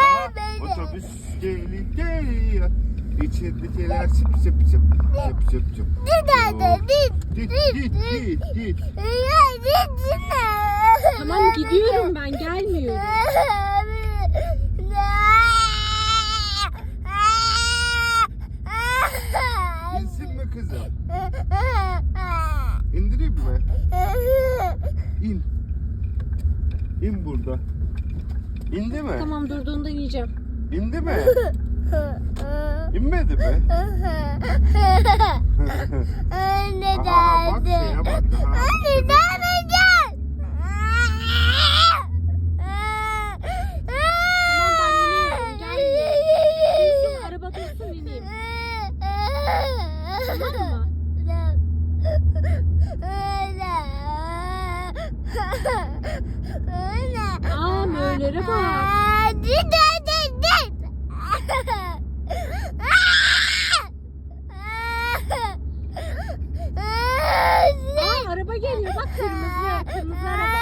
Aa, otobüs geliyor. İçeridekiler sıp sıp sıp. Sıp sıp sıp. Git git git git. Tamam gidiyorum ben gelmiyorum. İnsin mi kızım? İndireyim mi? İn. İn burada. İndi mi? Tamam durduğunda yiyeceğim. İndi mi? İnmedi mi? Anne Aha, bak şeye bak. Aha. Anne vermeyeceğim. Tamam ben. Dursun araba dursun ineyim. Tamam mı? Aa möylere bak. Aa araba geliyor bak kırmızı. Kırmızı araba.